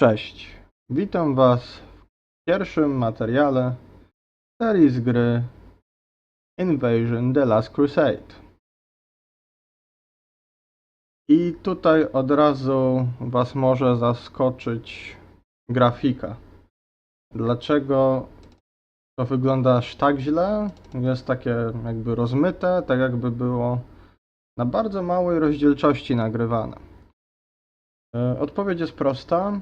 Cześć, witam Was w pierwszym materiale serii z gry Invasion The Last Crusade. I tutaj od razu Was może zaskoczyć grafika. Dlaczego to wygląda aż tak źle? Jest takie jakby rozmyte, tak jakby było na bardzo małej rozdzielczości nagrywane. E, Odpowiedź jest prosta.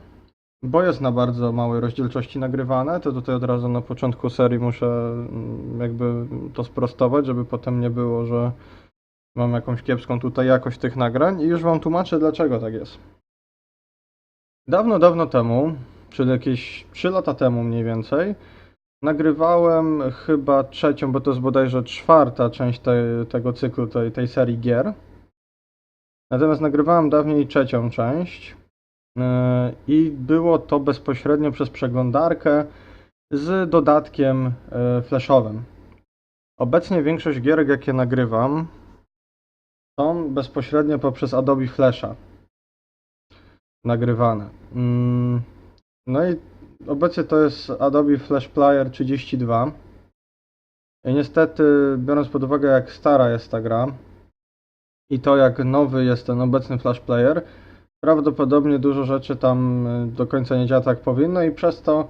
Bo jest na bardzo małej rozdzielczości nagrywane, to tutaj od razu na początku serii muszę mm, jakby to sprostować, żeby potem nie było, że mam jakąś kiepską tutaj jakość tych nagrań i już wam tłumaczę dlaczego tak jest. Dawno, dawno temu, czyli jakieś 3 lata temu mniej więcej, nagrywałem chyba trzecią, bo to jest bodajże czwarta część tego cyklu, tej, tej serii gier. Natomiast nagrywałem dawniej trzecią część. Yy, I było to bezpośrednio przez przeglądarkę z dodatkiem yy, flashowym. Obecnie większość gierek, jakie nagrywam, są bezpośrednio poprzez Adobe Flasha nagrywane. Mm, No i obecnie to jest Adobe Flash Player 32. I niestety, biorąc pod uwagę, jak stara jest ta gra i to, jak nowy jest ten obecny Flash Player, prawdopodobnie dużo rzeczy tam y, do końca nie działa tak powinno i przez to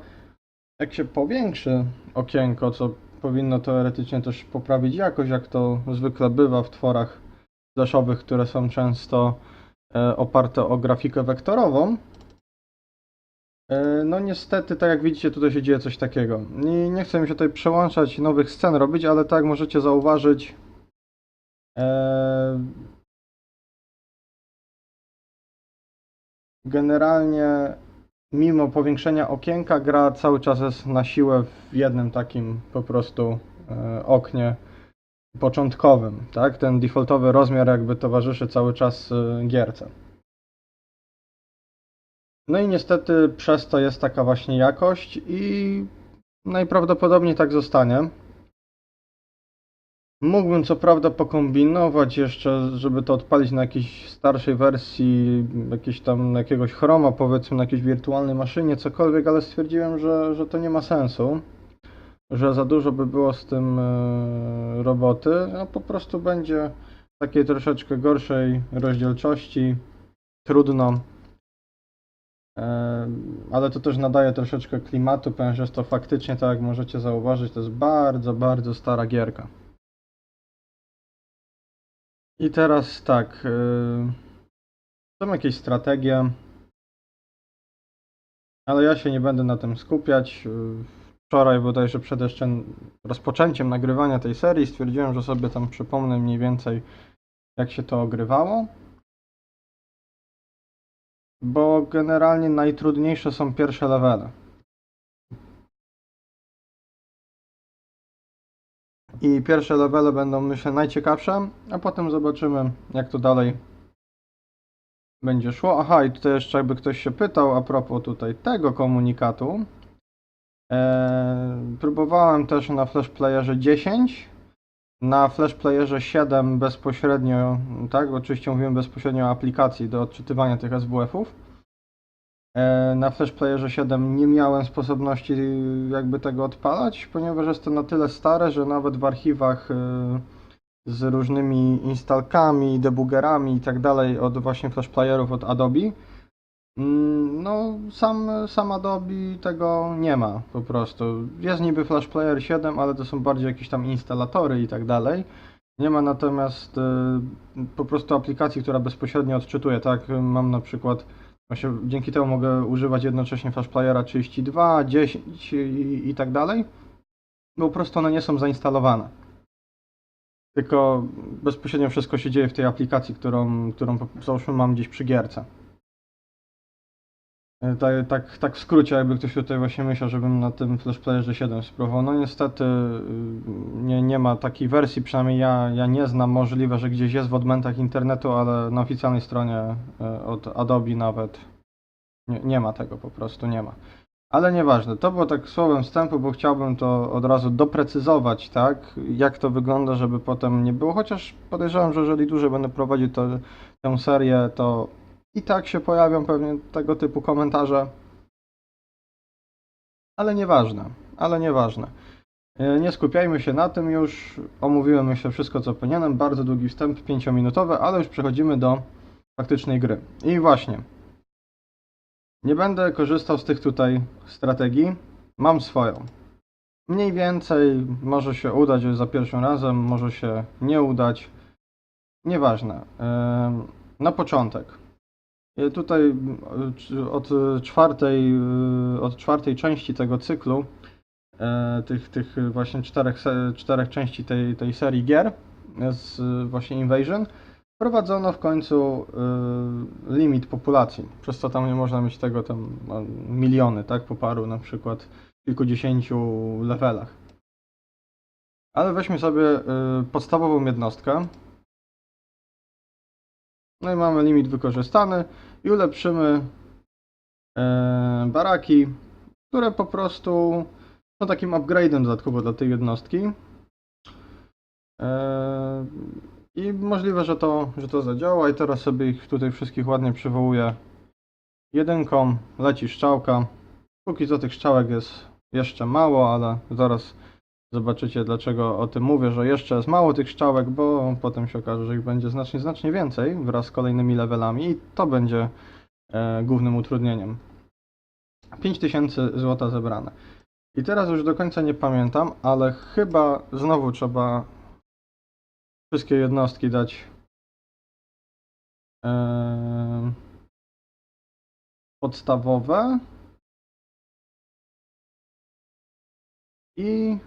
jak się powiększy okienko, co powinno teoretycznie też poprawić jakość, jak to zwykle bywa w tworach flashowych, które są często e, oparte o grafikę wektorową. E, No niestety, tak jak widzicie, tutaj się dzieje coś takiego. I nie chcę mi się tutaj przełączać nowych scen robić, ale tak możecie zauważyć, Generalnie, mimo powiększenia okienka, gra cały czas jest na siłę w jednym takim po prostu e, oknie początkowym, tak? Ten defaultowy rozmiar jakby towarzyszy cały czas e, gierce. No i niestety przez to jest taka właśnie jakość i najprawdopodobniej tak zostanie. Mógłbym co prawda pokombinować jeszcze, żeby to odpalić na jakiejś starszej wersji, jakieś tam jakiegoś chroma, powiedzmy na jakiejś wirtualnej maszynie, cokolwiek, ale stwierdziłem, że, że to nie ma sensu, że za dużo by było z tym e, roboty, a po prostu będzie takiej troszeczkę gorszej rozdzielczości, trudno. E, Ale to też nadaje troszeczkę klimatu, ponieważ jest to faktycznie, tak jak możecie zauważyć, to jest bardzo, bardzo stara gierka. I teraz tak. yy, Są jakieś strategie, ale ja się nie będę na tym skupiać. Yy, Wczoraj bodajże przed jeszcze rozpoczęciem nagrywania tej serii stwierdziłem, że sobie tam przypomnę mniej więcej jak się to ogrywało. Bo generalnie najtrudniejsze są pierwsze levele. I pierwsze levele będą myślę najciekawsze, a potem zobaczymy jak to dalej będzie szło. Aha, i tutaj jeszcze jakby ktoś się pytał a propos tutaj tego komunikatu. Eee, próbowałem też na Flash Playerze 10, na Flash Playerze 7 bezpośrednio, tak, oczywiście mówimy bezpośrednio o aplikacji do odczytywania tych SWF-ów. E, Na Flash Playerze 7 nie miałem sposobności jakby tego odpalać, ponieważ jest to na tyle stare, że nawet w archiwach e, z różnymi instalkami, debugerami i tak dalej od właśnie Flash Playerów od Adobe, mm, no sam, sam Adobe tego nie ma po prostu. Jest niby Flash Player 7, ale to są bardziej jakieś tam instalatory i tak dalej. Nie ma natomiast e, po prostu aplikacji, która bezpośrednio odczytuje, tak? Mam na przykład Właśnie dzięki temu mogę używać jednocześnie Flash Playera 32, 10 i, i tak dalej. Bo po prostu one nie są zainstalowane. Tylko bezpośrednio wszystko się dzieje w tej aplikacji, którą, którą załóżmy mam gdzieś przy gierce. E, Tak, tak, tak w skrócie, jakby ktoś tutaj właśnie myślał, żebym na tym Flash Playerze 7 spróbował. No niestety y, nie, nie ma takiej wersji, przynajmniej ja, ja nie znam. Możliwe, że gdzieś jest w odmętach internetu, ale na oficjalnej stronie y, od Adobe nawet nie, nie ma tego po prostu, nie ma. Ale nieważne, to było tak słowem wstępu, bo chciałbym to od razu doprecyzować, tak, jak to wygląda, żeby potem nie było, chociaż podejrzewam, że jeżeli dłużej będę prowadził to, tę serię, to i tak się pojawią pewnie tego typu komentarze. Ale nieważne, ale nieważne. E, Nie skupiajmy się na tym już. Omówiłem myślę wszystko co powinienem. Bardzo długi wstęp, 5-minutowy, ale już przechodzimy do faktycznej gry. I właśnie. Nie będę korzystał z tych tutaj strategii. Mam swoją. Mniej więcej może się udać za pierwszym razem, może się nie udać. Nieważne. Em, Na początek. E, Tutaj od czwartej, e, od czwartej części tego cyklu, e, tych, tych właśnie czterech, czterech części tej, tej serii gier z właśnie Invasion, wprowadzono w końcu e, limit populacji, przez co tam nie można mieć tego tam no, miliony, tak, po paru na przykład kilkudziesięciu levelach. Ale weźmy sobie e, podstawową jednostkę. No i mamy limit wykorzystany i ulepszymy e, baraki, które po prostu są takim upgrade'em dodatkowo dla tej jednostki. E, I możliwe, że to, że to zadziała i teraz sobie ich tutaj wszystkich ładnie przywołuję jedynką, leci szczałka. Póki co tych szczałek jest jeszcze mało, ale zaraz zobaczycie dlaczego o tym mówię, że jeszcze jest mało tych szczałek, bo potem się okaże, że ich będzie znacznie, znacznie więcej wraz z kolejnymi levelami i to będzie e, głównym utrudnieniem. 5000 złota zebrane. I teraz już do końca nie pamiętam, ale chyba znowu trzeba wszystkie jednostki dać e, podstawowe i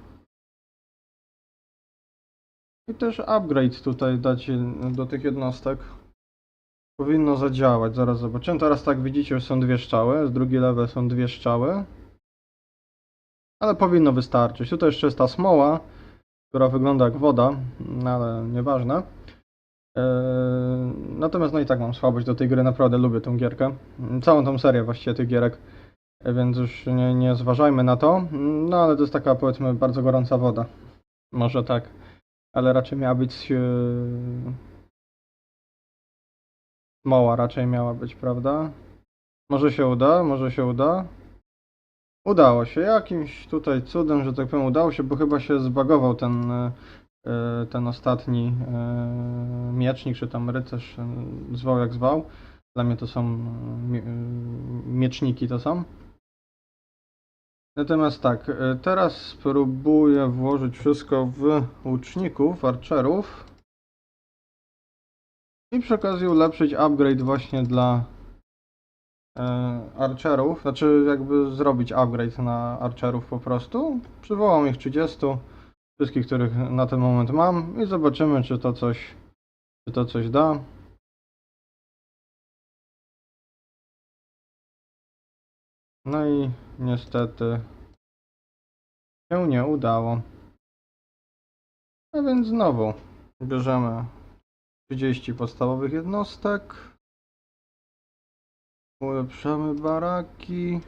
i też upgrade tutaj dać do tych jednostek. Powinno zadziałać, zaraz zobaczymy. Teraz tak widzicie, że są dwie strzały, z drugi level są dwie strzały. Ale powinno wystarczyć. Tutaj jeszcze jest ta smoła, która wygląda jak woda, no ale nieważne. Eee, natomiast no i tak mam słabość do tej gry, naprawdę lubię tą gierkę. Całą tą serię właściwie tych gierek, więc już nie, nie zważajmy na to. No ale to jest taka powiedzmy bardzo gorąca woda. Może tak. Ale raczej miała być... E... Smoła raczej miała być, prawda? Może się uda, może się uda. Udało się, jakimś tutaj cudem, że tak powiem, udało się, bo chyba się zbagował ten, e, e, ten ostatni miecznik, czy tam rycerz, zwał jak zwał. Dla mnie to są mie- mieczniki, to są. Natomiast tak, e, teraz spróbuję włożyć wszystko w łuczników, archerów. I przy okazji ulepszyć upgrade właśnie dla e, archerów, znaczy jakby zrobić upgrade na archerów po prostu. Przywołam ich 30, wszystkich, których na ten moment mam i zobaczymy, czy to coś, czy to coś da. No i niestety się nie udało. A więc znowu bierzemy 30 podstawowych jednostek. Ulepszamy baraki.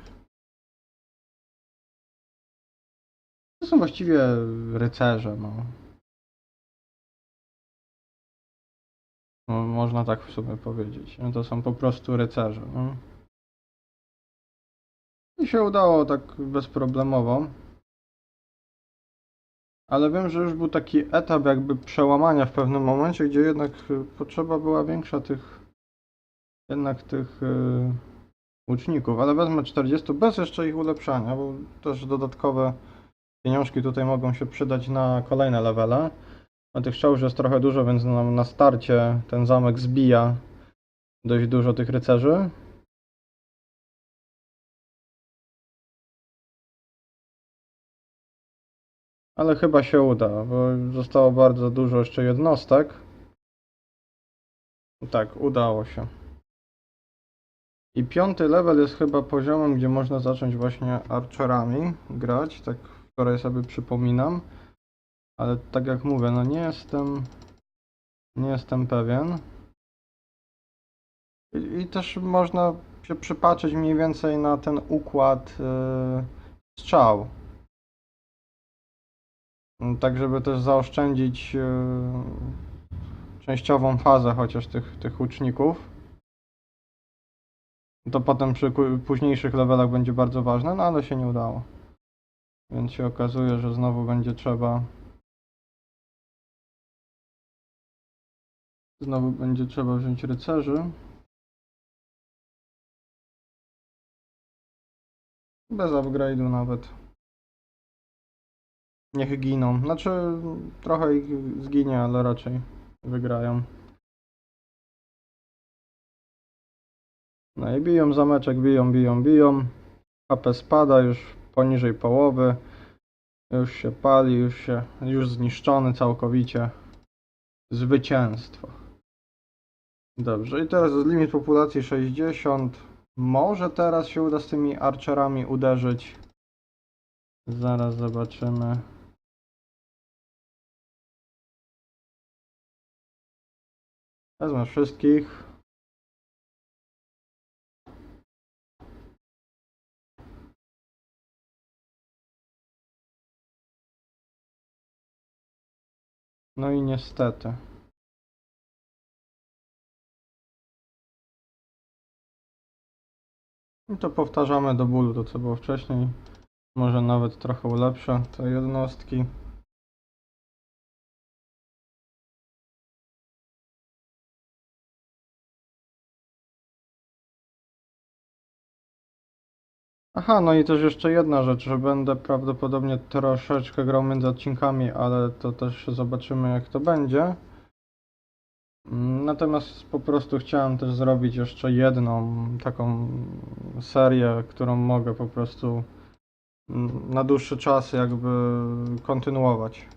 To są właściwie rycerze, no. no można tak w sumie powiedzieć. No to są po prostu rycerze. No. I się udało tak bezproblemowo. Ale wiem, że już był taki etap jakby przełamania w pewnym momencie, gdzie jednak y, potrzeba była większa tych jednak tych y, łuczników, ale wezmę 40 bez jeszcze ich ulepszania, bo też dodatkowe pieniążki tutaj mogą się przydać na kolejne levele. A tych strzał już jest trochę dużo, więc nam na starcie ten zamek zbija dość dużo tych rycerzy. Ale chyba się uda, bo zostało bardzo dużo jeszcze jednostek. Tak, udało się. I piąty level jest chyba poziomem, gdzie można zacząć właśnie archerami grać, tak wczoraj sobie przypominam. Ale tak jak mówię, no nie jestem nie jestem pewien. I, i też można się przypatrzeć mniej więcej na ten układ yy, strzał. Tak, żeby też zaoszczędzić yy, częściową fazę chociaż tych, tych łuczników. To potem przy późniejszych levelach będzie bardzo ważne, no ale się nie udało. Więc się okazuje, że znowu będzie trzeba. Znowu będzie trzeba wziąć rycerzy. Bez upgrade'u nawet. Niech giną. Znaczy, trochę ich zginie, ale raczej wygrają. No i biją zameczek, biją, biją, biją. HP spada już poniżej połowy. Już się pali, już się, już zniszczony całkowicie. Zwycięstwo. Dobrze, i teraz limit populacji 60. Może teraz się uda z tymi archerami uderzyć. Zaraz zobaczymy. Wezmę wszystkich. No i niestety. I to powtarzamy do bólu to, co było wcześniej. Może nawet trochę ulepszę te jednostki. Aha, no i też jeszcze jedna rzecz, że będę prawdopodobnie troszeczkę grał między odcinkami, ale to też zobaczymy jak to będzie. Natomiast po prostu chciałem też zrobić jeszcze jedną taką serię, którą mogę po prostu mm, na dłuższy czas jakby kontynuować.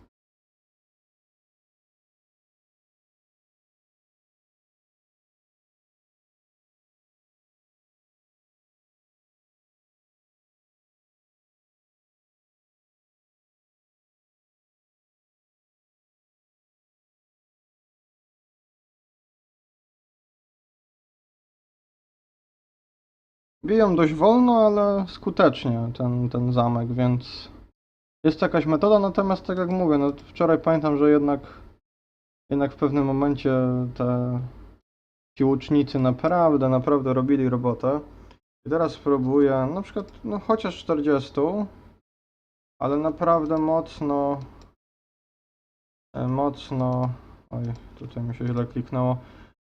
Biją dość wolno, ale skutecznie ten, ten zamek, więc jest jakaś metoda, natomiast tak jak mówię, no wczoraj pamiętam, że jednak jednak w pewnym momencie te ci łucznicy naprawdę, naprawdę robili robotę. I teraz spróbuję, na przykład, no chociaż 40, ale naprawdę mocno, e, mocno, oj, tutaj mi się źle kliknęło,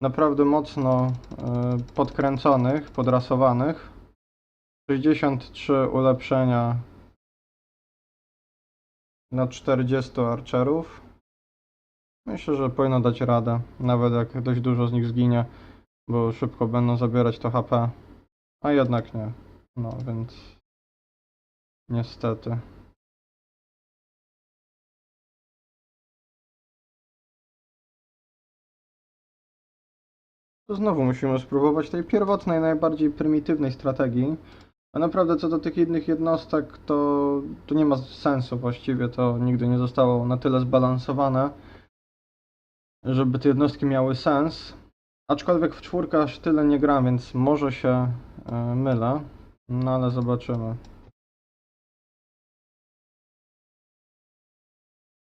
naprawdę mocno e, podkręconych, podrasowanych. 63 ulepszenia na 40 archerów. Myślę, że powinno dać radę, nawet jak dość dużo z nich zginie, bo szybko będą zabierać to HP. A jednak nie. No więc niestety. Znowu musimy spróbować tej pierwotnej, najbardziej prymitywnej strategii. A naprawdę co do tych innych jednostek, to, to nie ma sensu właściwie, to nigdy nie zostało na tyle zbalansowane, żeby te jednostki miały sens. Aczkolwiek w czwórkę aż tyle nie gram, więc może się e, mylę, no ale zobaczymy.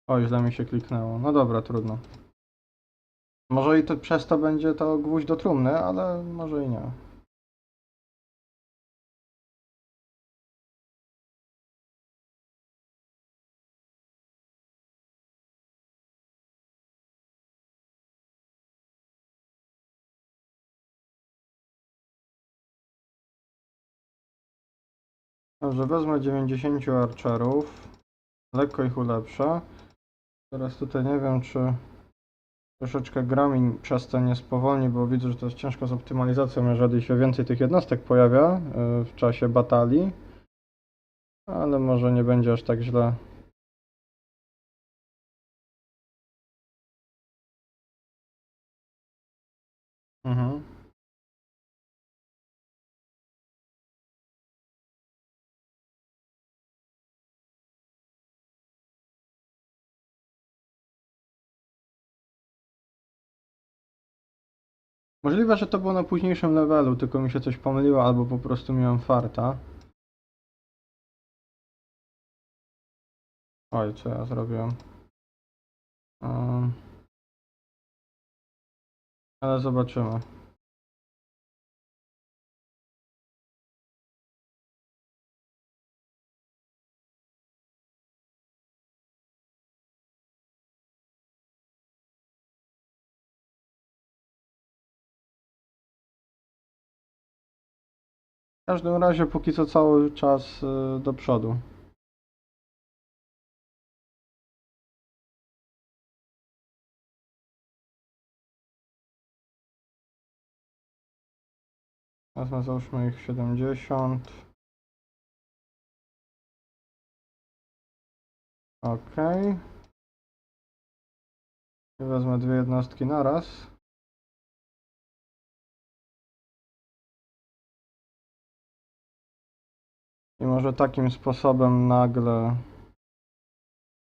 O, źle mi się kliknęło. No dobra, trudno. Może i to przez to będzie to gwóźdź do trumny, ale może i nie. Dobrze, wezmę 90 archerów. Lekko ich ulepszę. Teraz tutaj nie wiem, czy troszeczkę gra mi przez to nie spowolni, bo widzę, że to jest ciężko z optymalizacją, jeżeli się więcej tych jednostek pojawia y, w czasie batalii. Ale może nie będzie aż tak źle. Możliwe, że to było na późniejszym levelu, tylko mi się coś pomyliło, albo po prostu miałem farta. Oj, co ja zrobiłem? Um, ale zobaczymy. W każdym razie póki co cały czas y, do przodu. Wezmę załóżmy ich 70. Ok. I wezmę dwie jednostki naraz. I może takim sposobem nagle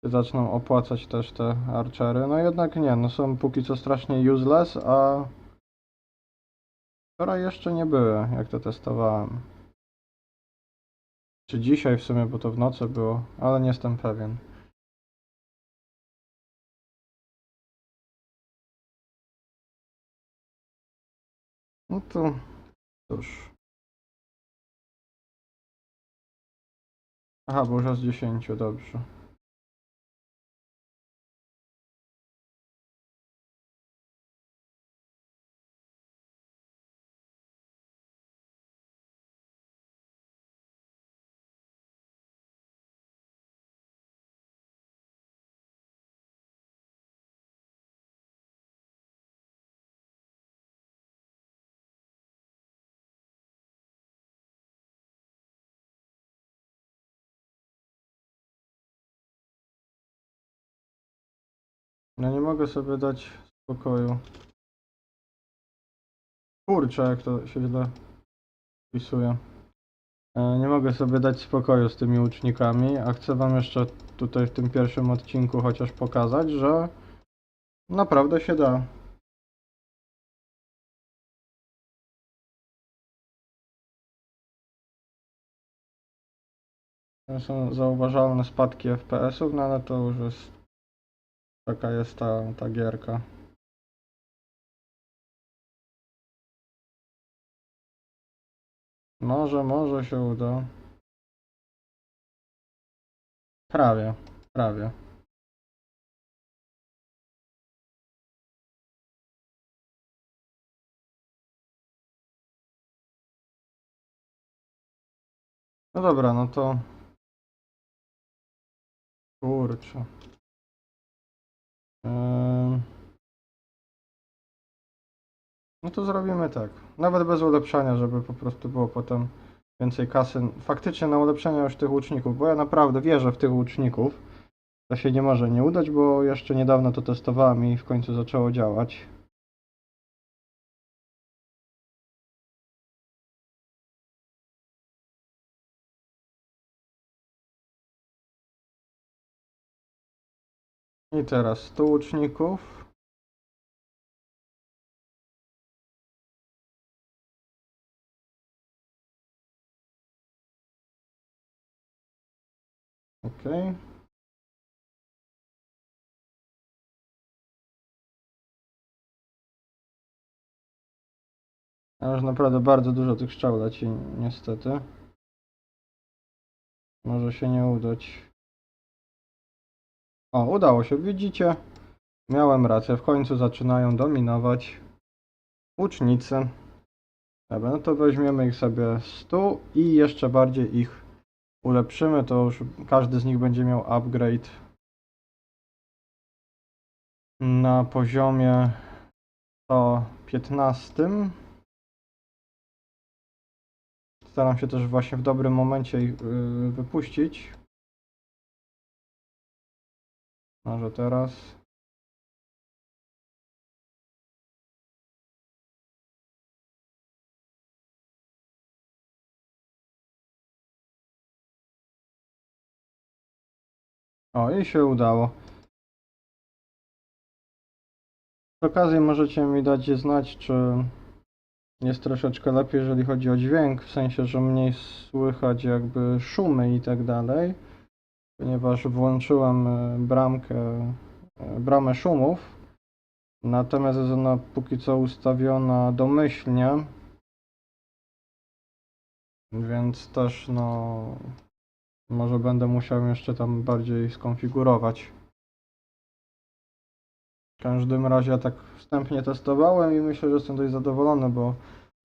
zaczną opłacać też te archery. No jednak nie, no są póki co strasznie useless, a wczoraj jeszcze nie były, jak to testowałem. Czy dzisiaj w sumie, bo to w nocy było, ale nie jestem pewien. No to cóż. Aha, bo już jest 10, dobrze. Ja nie mogę sobie dać spokoju. Kurczę, jak to się źle wpisuje. E, Nie mogę sobie dać spokoju z tymi łucznikami, a chcę wam jeszcze tutaj w tym pierwszym odcinku chociaż pokazać, że naprawdę się da. To Są zauważalne spadki FPS-ów, no ale to już jest taka jest ta, ta gierka. Może, może się uda. Prawie, prawie. No dobra, no to... Kurczę. No to zrobimy tak. Nawet bez ulepszania, żeby po prostu było potem więcej kasy. Faktycznie na ulepszenia już tych łuczników, bo ja naprawdę wierzę w tych łuczników. To się nie może nie udać, bo jeszcze niedawno to testowałem i w końcu zaczęło działać. I teraz 100 łuczników. Okej. A już naprawdę bardzo dużo tych strzał leci, niestety. Może się nie udać. O, udało się, widzicie? Miałem rację, w końcu zaczynają dominować łucznicy. Dobra, no to weźmiemy ich sobie 100 i jeszcze bardziej ich ulepszymy, to już każdy z nich będzie miał upgrade na poziomie 115. Staram się też właśnie w dobrym momencie ich yy, wypuścić. Może teraz. O, i się udało. Z okazji możecie mi dać znać, czy jest troszeczkę lepiej, jeżeli chodzi o dźwięk, w sensie, że mniej słychać jakby szumy i tak dalej, ponieważ włączyłem e, bramkę, e, bramę szumów, natomiast jest ona póki co ustawiona domyślnie, więc też no może będę musiał jeszcze tam bardziej skonfigurować. W każdym razie ja tak wstępnie testowałem i myślę, że jestem dość zadowolony, bo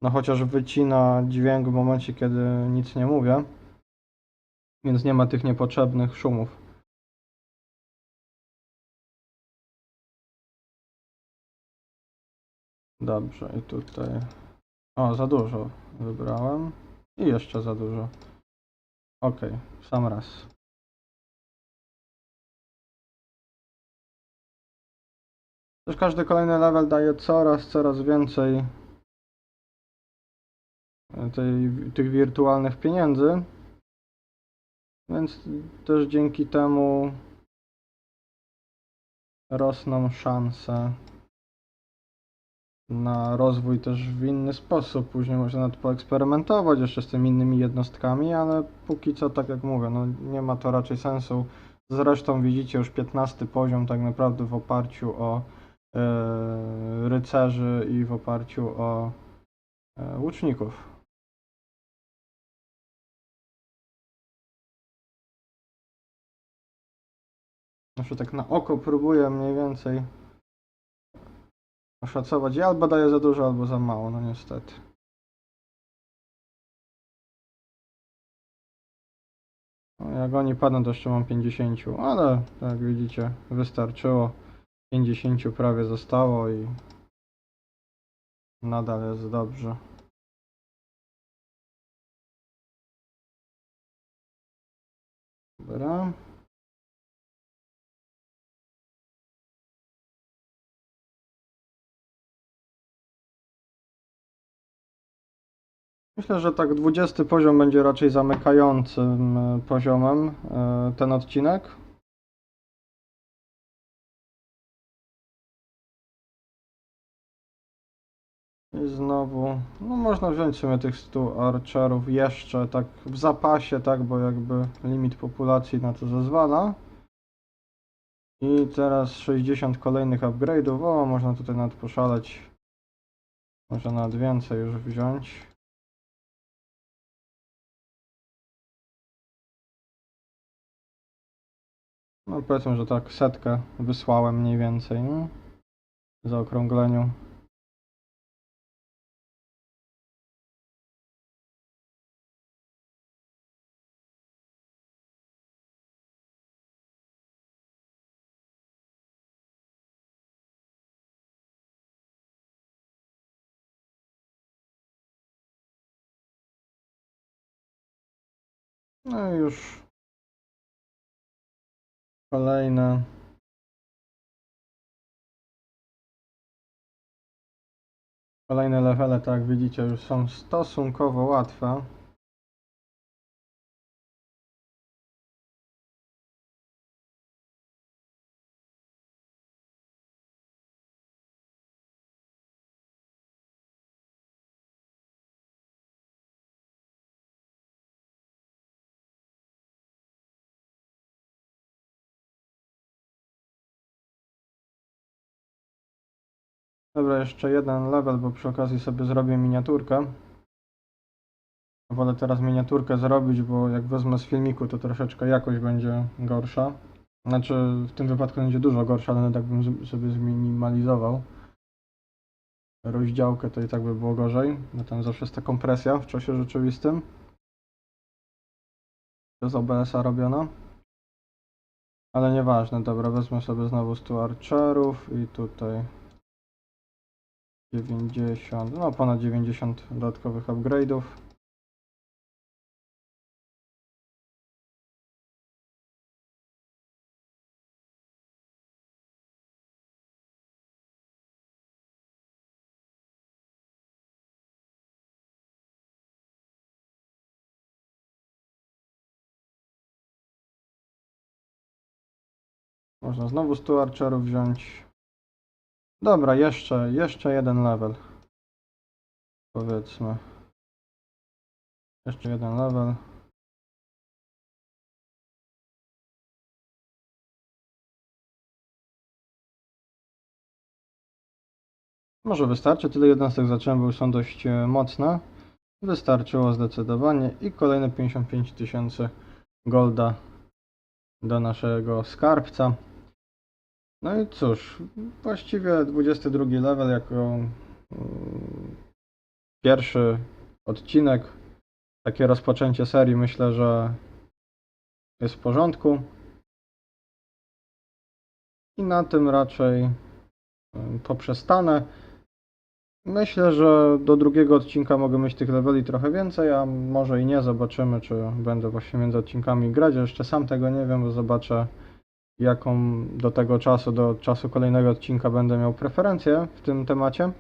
No chociaż wycina dźwięk w momencie, kiedy nic nie mówię. Więc nie ma tych niepotrzebnych szumów. Dobrze, i tutaj. O, za dużo wybrałem. I jeszcze za dużo. Ok, sam raz. Też każdy kolejny level daje coraz, coraz więcej tej, tych wirtualnych pieniędzy. Więc też dzięki temu rosną szanse na rozwój też w inny sposób. Później można nawet poeksperymentować jeszcze z tymi innymi jednostkami, ale póki co, tak jak mówię, no nie ma to raczej sensu. Zresztą widzicie już 15 poziom tak naprawdę w oparciu o e, rycerzy i w oparciu o e, łuczników. Znaczy tak na oko próbuję mniej więcej oszacować. Ja albo daję za dużo, albo za mało, no niestety. No, jak oni padną, to jeszcze mam 50, ale jak widzicie, wystarczyło. 50 prawie zostało i nadal jest dobrze. Dobra. Myślę, że tak 20 poziom będzie raczej zamykającym e, poziomem e, ten odcinek. I znowu, no można wziąć sobie tych 100 archerów jeszcze tak w zapasie, tak, bo jakby limit populacji na to zezwala. I teraz 60 kolejnych upgrade'ów, o można tutaj nawet poszaleć. Można nawet więcej już wziąć. No powiedzmy, że tak setkę wysłałem mniej więcej, no. W zaokrągleniu. No i już kolejne. Kolejne levele, tak jak widzicie, już są stosunkowo łatwe. Dobra, jeszcze jeden level, bo przy okazji sobie zrobię miniaturkę. Wolę teraz miniaturkę zrobić, bo jak wezmę z filmiku, to troszeczkę jakość będzie gorsza. Znaczy, w tym wypadku będzie dużo gorsza, ale tak bym sobie zminimalizował rozdziałkę, to i tak by było gorzej. No tam zawsze jest ta kompresja w czasie rzeczywistym. Przez OBS-a robiona. Ale nieważne, dobra, wezmę sobie znowu 100 archerów i tutaj 90, no ponad 90 dodatkowych upgrade'ów. Można znowu 100 archerów wziąć. Dobra, jeszcze, jeszcze jeden level. Powiedzmy. Jeszcze jeden level. Może wystarczy, tyle jednostek zacząłem, bo już są dość e, mocne. Wystarczyło zdecydowanie i kolejne 55 tysięcy golda do naszego skarbca. No i cóż, właściwie 22 level jako mm, pierwszy odcinek, takie rozpoczęcie serii myślę, że jest w porządku. I na tym raczej y, poprzestanę. Myślę, że do drugiego odcinka mogę mieć tych leveli trochę więcej, a może i nie. Zobaczymy, czy będę właśnie między odcinkami grać. Jeszcze sam tego nie wiem, bo zobaczę, jaką do tego czasu, do czasu kolejnego odcinka będę miał preferencję w tym temacie.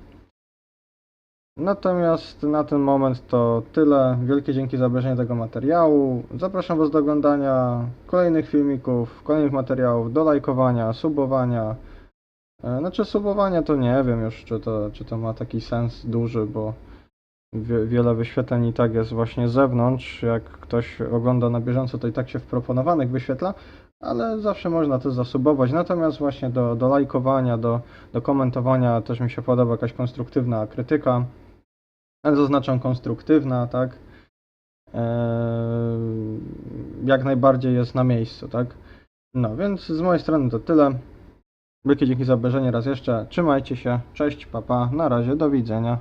Natomiast na ten moment to tyle. Wielkie dzięki za obejrzenie tego materiału. Zapraszam Was do oglądania kolejnych filmików, kolejnych materiałów, do lajkowania, subowania. E, Znaczy subowania to nie wiem już, czy to, czy to ma taki sens duży, bo wie, wiele wyświetleń i tak jest właśnie z zewnątrz. Jak ktoś ogląda na bieżąco, to i tak się w proponowanych wyświetla, ale zawsze można też zasubować. Natomiast właśnie do, do lajkowania, do, do komentowania też mi się podoba jakaś konstruktywna krytyka. Ale zaznaczam konstruktywna, tak? Eee, jak najbardziej jest na miejscu, tak? No, więc z mojej strony to tyle. Wielkie dzięki za obejrzenie raz jeszcze. Trzymajcie się. Cześć, papa. Na razie, do widzenia.